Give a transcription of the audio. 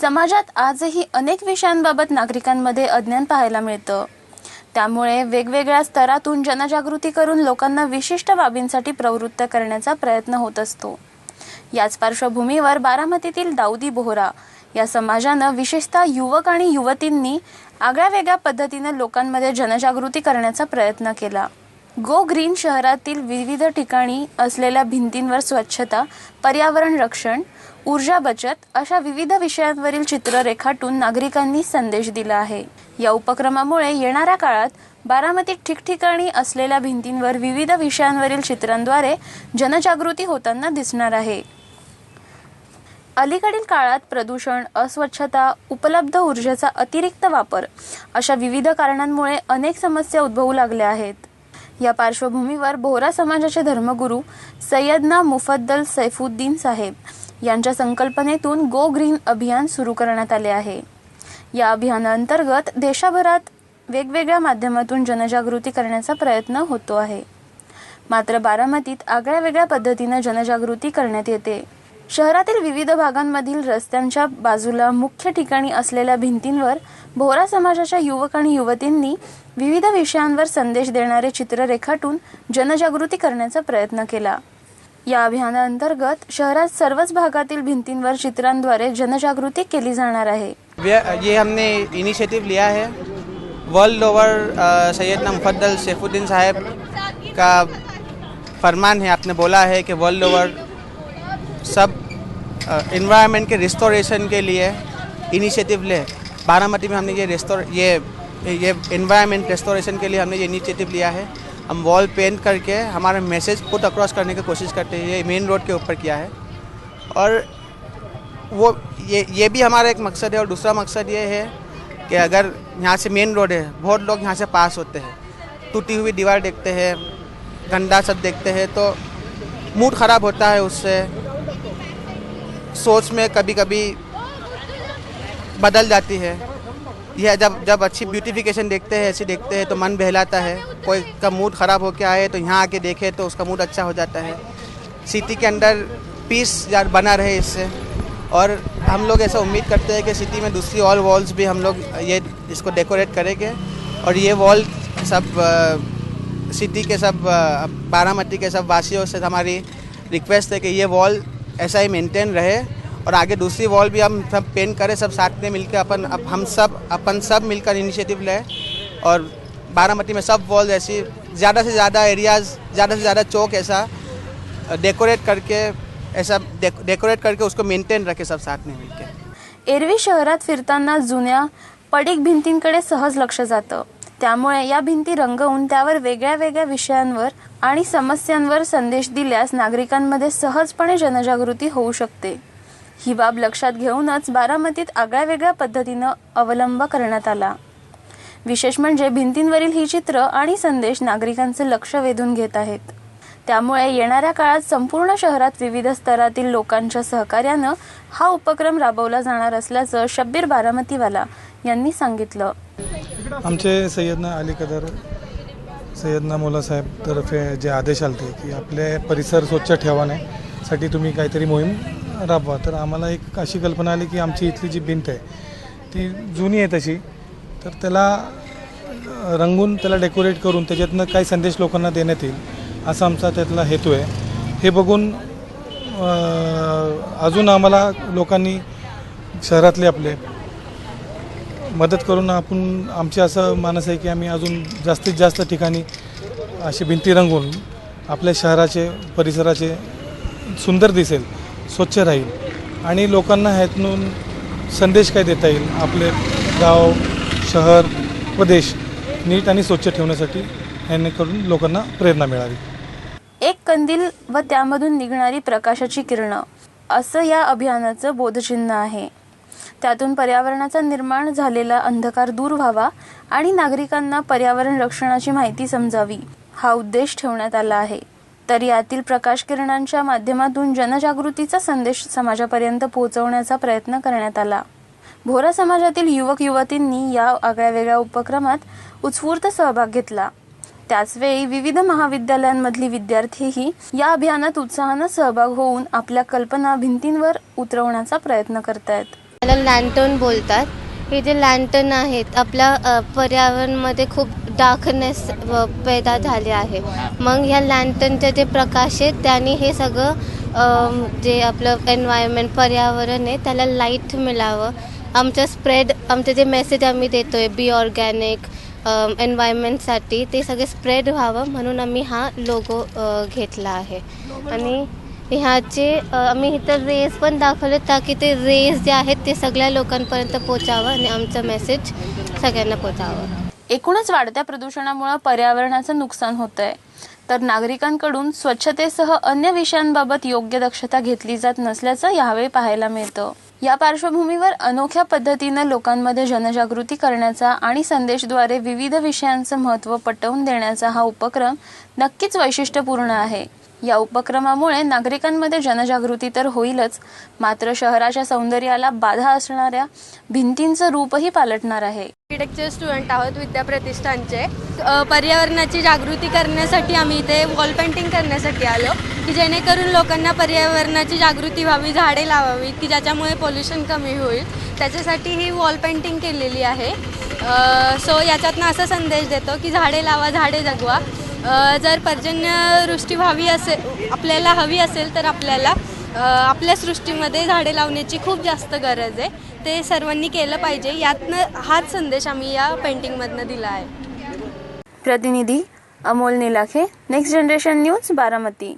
समाजात आजही अनेक विषयांबाबत नागरिकांमध्ये अज्ञान पाहायला मिळतं. त्यामुळे वेगवेगळ्या स्तरातून जनजागृती करून लोकांना विशिष्ट बाबींसाठी प्रवृत्त करण्याचा प्रयत्न होत असतो. याच पार्श्वभूमीवर बारामतीतील दाऊदी बोहरा या समाजानं विशेषतः युवक आणि युवतींनी आगळ्या वेगळ्या पद्धतीनं लोकांमध्ये जनजागृती करण्याचा प्रयत्न केला. गो ग्रीन शहरातील विविध ठिकाणी असलेल्या भिंतींवर स्वच्छता पर्यावरण रक्षण ऊर्जा बचत अशा विविध विषयांवरील चित्र रेखाटून नागरिकांनी संदेश दिला आहे. या उपक्रमामुळे येणाऱ्या काळात बारामतीत ठिकठिकाणी असलेल्या भिंतींवर विविध विषयांवरील चित्रांद्वारे जनजागृती होताना दिसणार आहे. अलीकडील काळात प्रदूषण अस्वच्छता उपलब्ध ऊर्जेचा अतिरिक्त वापर अशा विविध कारणांमुळे अनेक समस्या उद्भवू लागल्या आहेत. या पार्श्वभूमीवर बोहरा समाजाचे धर्मगुरू सय्यदना मुफद्दल सैफुद्दीन साहेब यांच्या संकल्पनेतून गो ग्रीन अभियान सुरू करण्यात आले आहे. या अभियानाअंतर्गत देशभरात वेगवेगळ्या माध्यमातून जनजागृती करण्याचा प्रयत्न होतो आहे. मात्र बारामतीत आगळ्या वेगळ्या पद्धतीनं जनजागृती करण्यात येते. शहरातील विविध भागांमधील रस्त्यांच्या बाजूला मुख्य ठिकाणी असलेल्या भिंतींवर भोरा समाजाच्या युवक आणि युवतींनी विविध विषयांवर संदेश देणारे चित्र रेखाटून जनजागृती करण्याचा प्रयत्न केला. या अभियानाअंतर्गत शहरात सर्वच भागातील भिंतींवर चित्रांद्वारे जनजागृती केली जाणार आहे. वे- ये हमने इनिशिएटिव लिया है. वर्ल्ड ओवर सैयदना मुफद्दल सैफुद्दीन साहब का फरमान है आपने बोला है कि वर्ल्ड ओवर सब इन्वायरमेंट के रिस्टोरेशन के लिए इनिशिएटिव ले। बारामती में हमने ये रेस्टोर ये ये इन्वायरमेंट रेस्टोरेशन के लिए हमने ये इनिशिएटिव लिया है। हम वॉल पेंट करके हमारा मैसेज पुट अक्रॉस करने की कोशिश करते हैं। ये मेन रोड के ऊपर किया है। और वो, ये ये भी हमारा एक मकसद है और दूसरा मकसद ये है कि अगर यहाँ से मेन रोड है, बहुत लोग यहाँ से पास होते हैं। टूटी हुई दीवार देखते हैं, गंदा सब देखते हैं तो मूड ख़राब होता है उससे। सोच में कभी कभी बदल जाती है। यह जब जब अच्छी ब्यूटिफिकेशन देखते हैं, ऐसी देखते हैं तो मन बहलाता है। कोई का मूड ख़राब होकर आए तो यहाँ आके देखे तो उसका मूड अच्छा हो जाता है। सिटी के अंदर पीस यार बना रहे इससे। और हम लोग ऐसा उम्मीद करते हैं कि सिटी में दूसरी ऑल वॉल्स भी हम लोग ये, इसको डेकोरेट करेंगे। और ये वॉल सब सिटी के सब बारामती के सब वासियों से हमारी रिक्वेस्ट है कि ये वॉल ऐसा ही मेंटेन रहे और आगे दूसरी वॉल भी हम सब पेंट करें, सब साथ में मिलकर अपन, अब हम सब, अपन सब मिलकर इनिशिएटिव लें और बारामती में सब वॉल ऐसी, ज़्यादा से ज़्यादा एरियाज़ ज़्यादा से ज़्यादा चौक ऐसा डेकोरेट करके, ऐसा डेकोरेट करके उसको मेंटेन रखे सब साथ में मिलकर एरवी शहरात फिरताना जुन्या पडीक भिंतींकडे सहज लक्ष जातं. त्यामुळे या भिंती रंगवून त्यावर वेगळ्या वेगळ्या विषयांवर आणि समस्यांवर संदेश दिल्यास नागरिकांमध्ये सहजपणे जनजागृती होऊ शकते. ही बाब लक्षात घेऊनच बारामतीत आगळ्या वेगळ्या पद्धतीनं अवलंब करण्यात आला. विशेष म्हणजे भिंतींवरील ही चित्र आणि संदेश नागरिकांचे लक्ष वेधून घेत आहेत. त्यामुळे येणाऱ्या काळात संपूर्ण शहरात विविध स्तरातील लोकांच्या सहकार्यानं हा उपक्रम राबवला जाणार असल्याचं शब्बीर बारामतीवाला यांनी सांगितलं. आमचे सय्यदना अली कदर सय्यदना मोलासाहेब तर्फे जे आदेश आले की आपले परिसर स्वच्छ ठेवण्यासाठी तुम्ही काहीतरी मोहीम राबवा. तर आम्हाला एक अशी कल्पना आली की आमची इथली जी भिंत आहे ती जुनी आहे तशी. तर त्याला रंगून त्याला डेकोरेट करून त्याच्यातनं काही संदेश लोकांना देण्यात येईल असा आमचा त्यातला हेतू आहे. हे बघून अजून आम्हाला लोकांनी शहरातले आपले मदत करून आपण आमचे असं मानस आहे की आम्ही अजून जास्तीत जास्त ठिकाणी अशी भिंती रंगवून आपल्या शहराचे परिसराचे सुंदर दिसेल स्वच्छ राहील. आणि लोकांना ह्यातून संदेश काय देता येईल? आपले गाव शहर व देश नीट आणि स्वच्छ ठेवण्यासाठी ह्यानेकडून लोकांना प्रेरणा मिळावी. एक कंदील व त्यामधून निघणारी प्रकाशाची किरणं असं या अभियानाचं बोधचिन्ह आहे. त्यातून पर्यावरणाचा निर्माण झालेला अंधकार दूर व्हावा आणि नागरिकांना पर्यावरण रक्षणाची माहिती समजावी हा उद्देश ठेवण्यात आला आहे. तर यातील प्रकाश किरणांच्या माध्यमातून जनजागृतीचा संदेश समाजापर्यंत पोहोचवण्याचा प्रयत्न करण्यात आला. भोरा समाजातील युवक युवतींनी या आगळ्या वेगळ्या उपक्रमात उत्स्फूर्त सहभाग घेतला. त्याचवेळी विविध महाविद्यालयांमधली विद्यार्थीही या अभियानात उत्साहानं सहभाग होऊन आपल्या कल्पना भिंतींवर उतरवण्याचा प्रयत्न करतायत. त्याला लँटर्न बोलतात. हे जे लँटर्न आहेत आपल्या पर्यावरणमध्ये पर्यावरणामध्ये खूप डार्कनेस पैदा झाले आहे. मग ह्या लँटर्नचे जे प्रकाश आहेत त्याने हे सगळं जे आपलं एन्व्हायरमेंट पर्यावरण आहे त्याला लाइट मिळावं. आमचं स्प्रेड आमचं जे मेसेज आम्ही देतोय बी ऑर्गॅनिक एन्व्हायरमेंटसाठी ते सगळे स्प्रेड व्हावं म्हणून आम्ही हा लोगो घेतला आहे. आणि ह्याचे आम्ही इथं रेस पण दाखवले ताकी ते रेस जे आहेत ते सगळ्या लोकांपर्यंत पोचावं आणि आमचं मेसेज सगळ्यांना पोचावं एकूणच वाढत्या प्रदूषणामुळे पर्यावरणाचं नुकसान होत आहे तर नागरिकांकडून स्वच्छतेसह अन्य विषयांबाबत योग्य दक्षता घेतली जात नसल्याचं यावेळी पाहायला मिळतं. या पार्श्वभूमीवर अनोख्या पद्धतीनं लोकांमध्ये जनजागृती करण्याचा आणि संदेशद्वारे विविध विषयांचं महत्त्व पटवून देण्याचा हा उपक्रम नक्कीच वैशिष्ट्यपूर्ण आहे. या उपक्रमामुळे नागरिकांमध्ये जनजागृती तर होईलच मात्र शहराच्या सौंदर्याला बाधा असणाऱ्या भिंतींचं रूपही पालटणार आहे. आर्किटेक्चर स्टुडंट आहोत विद्या प्रतिष्ठानचे पर्यावरणाची जागृती करण्यासाठी आम्ही इथे वॉल पेंटिंग करण्यासाठी आलो की जेणेकरून लोकांना पर्यावरणाची जागृती व्हावी झाडे लावावी की ज्याच्यामुळे पोल्युशन कमी होईल. त्याच्यासाठी ही वॉल पेंटिंग केलेली आहे. सो याच्यातनं असा संदेश देतो की झाडे लावा झाडे जगवा. जर पर्जन्यवृष्टी व्हावी असेल आपल्याला हवी असेल तर आपल्याला आपल्या सृष्टीमध्ये झाडे लावण्याची खूप जास्त गरज आहे. ते सर्वांनी केलं पाहिजे. यातनं हाच संदेश आम्ही या पेंटिंगमधनं दिला आहे. प्रतिनिधी Amol Nilakhe next generation news Baramati.